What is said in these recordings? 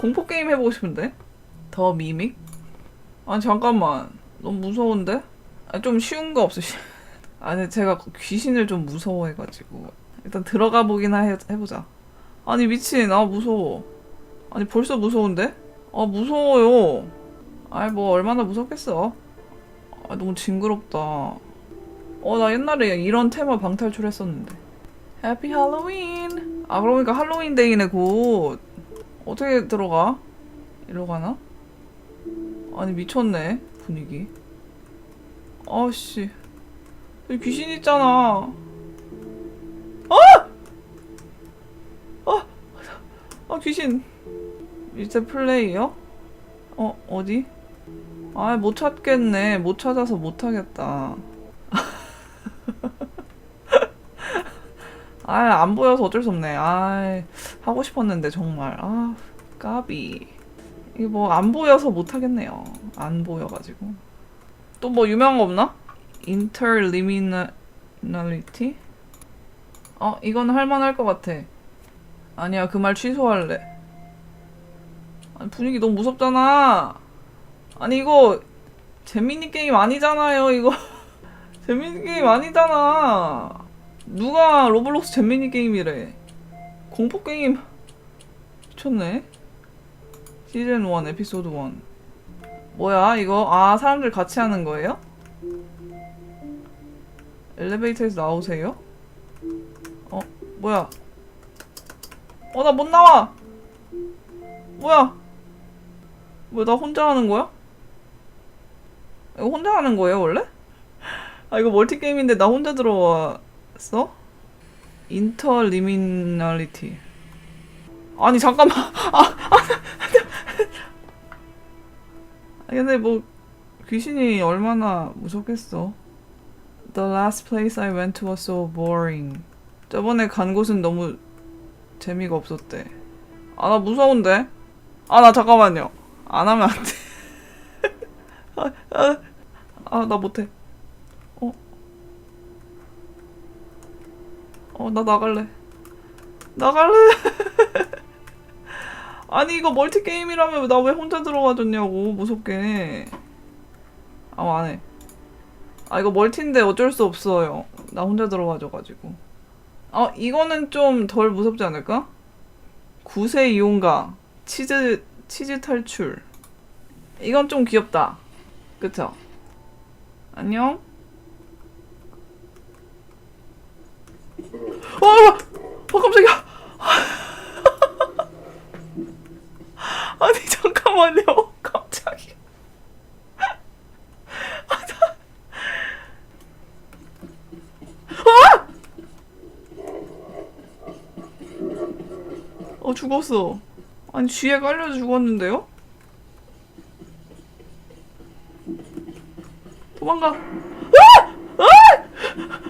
공포 게임 해보고 싶은데? 더 미믹? 아니 잠깐만. 너무 무서운데? 아, 좀 쉬운 거 없어? 아니 제가 귀신을 좀 무서워해가지고. 일단 들어가 보기나 해, 해보자. 아니 미친. 아 무서워. 아니 벌써 무서운데? 아 무서워요. 아이 뭐 얼마나 무섭겠어. 아 너무 징그럽다. 어 나 옛날에 이런 테마 방탈출 했었는데. 해피 할로윈 아 그러니까 할로윈 데이네 곧 어떻게 들어가? 이리로 가나? 아니 미쳤네 분위기 아씨 여기 귀신 있잖아 아! 아! 아 귀신 이제 플레이요? 어 어디? 아 못 찾겠네 못 찾아서 못 하겠다 아 안 보여서 어쩔 수 없네. 아 하고 싶었는데 정말. 아 까비. 이게 뭐 안 보여서 못 하겠네요. 안 보여 가지고. 또 뭐 유명한 거 없나? interliminality? 어 이건 할만할 것 같아. 아니야 그 말 취소할래. 아니 분위기 너무 무섭잖아. 아니 이거 재미있는 게임 아니잖아요 이거. 재미있는 게임 아니잖아 누가 로블록스 재미있는 게임이래? 공포 게임. 미쳤네. 시즌 1 에피소드 1 뭐야 이거? 아 사람들 같이 하는 거예요? 엘리베이터에서 나오세요? 어 뭐야? 어 나 못 나와! 뭐야? 왜 나 혼자 하는 거야? 이거 혼자 하는 거예요 원래? 아 이거 멀티 게임인데 나 혼자 들어왔 어? 인터리미널리티. 아니 잠깐만. 아, 아 근데 뭐 귀신이 얼마나 무섭겠어? The last place I went to was so boring. 저번에 간 곳은 너무 재미가 없었대. 아 나 무서운데? 아 나 잠깐만요. 안 하면 안돼. 아나 못해 어 나 나갈래. 나갈래. 아니 이거 멀티 게임이라면 나 왜 혼자 들어가줬냐고 무섭게. 아 안 해. 아 이거 멀티인데 어쩔 수 없어요. 나 혼자 들어가줘가지고. 아 이거는 좀 덜 무섭지 않을까? 구세 이용가 치즈 치즈 탈출. 이건 좀 귀엽다. 그쵸? 안녕? 어, 어 깜짝이야. 아니 잠깐만요. 갑자기 어 죽었어. 아니 쥐에 깔려 죽었는데요? 도망가. 롯데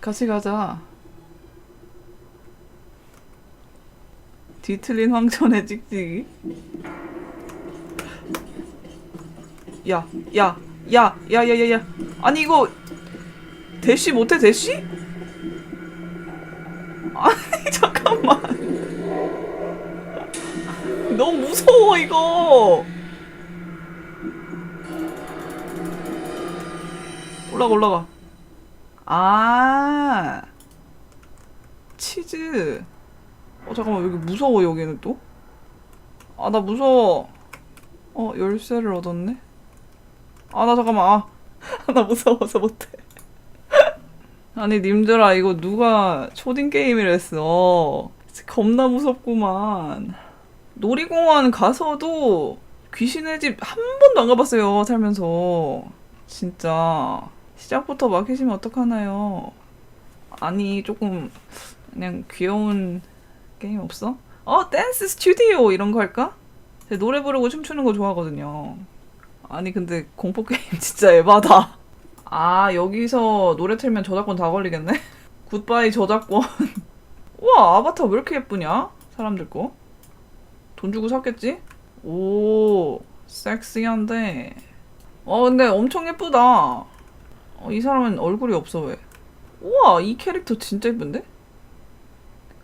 같이 가자 뒤틀린 황천의 찍찍이 야, 야, 야, 야, 야, 야, 야. 아니 이거 대쉬 못해 대쉬? 아니 잠깐만. 너무 무서워 이거. 올라가 올라가. 아 치즈. 어 잠깐만 여기 무서워 여기는 또. 아 나 무서워. 어 열쇠를 얻었네. 아 나 잠깐만 아 나 무서워서 못해 아니 님들아 이거 누가 초딩 게임이랬어 겁나 무섭구만 놀이공원 가서도 귀신의 집 한 번도 안 가봤어요 살면서 진짜 시작부터 막히시면 어떡하나요 아니 조금 그냥 귀여운 게임 없어? 어 댄스 스튜디오 이런 거 할까? 제가 노래 부르고 춤추는 거 좋아하거든요. 아니 근데 공포 게임 진짜 에바다. 아 여기서 노래 틀면 저작권 다 걸리겠네. 굿바이 저작권. 우와 아바타 왜 이렇게 예쁘냐? 사람들 거. 돈 주고 샀겠지? 오 섹시한데. 어 근데 엄청 예쁘다. 어, 이 사람은 얼굴이 없어 왜? 우와 이 캐릭터 진짜 예쁜데?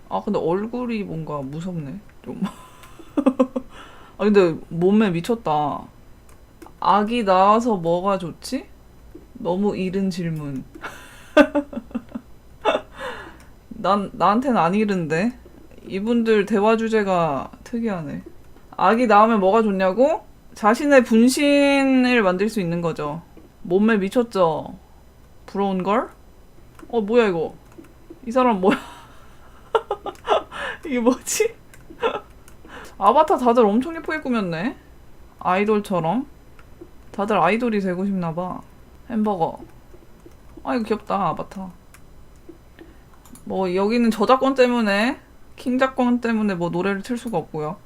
아 근데 얼굴이 뭔가 무섭네 좀. 아 근데 몸매 미쳤다. 아기 낳아서 뭐가 좋지? 너무 이른 질문. 난 나한테는 안 이른데. 이분들 대화 주제가 특이하네. 아기 낳으면 뭐가 좋냐고? 자신의 분신을 만들 수 있는 거죠. 몸매 미쳤죠. 부러운 걸? 어 뭐야 이거? 이 사람 뭐야? 이게 뭐지? 아바타 다들 엄청 예쁘게 꾸몄네. 아이돌처럼. 다들 아이돌이 되고 싶나 봐. 햄버거. 아 이거 귀엽다 아바타. 뭐 여기는 저작권 때문에 킹 작권 때문에 뭐 노래를 틀 수가 없고요.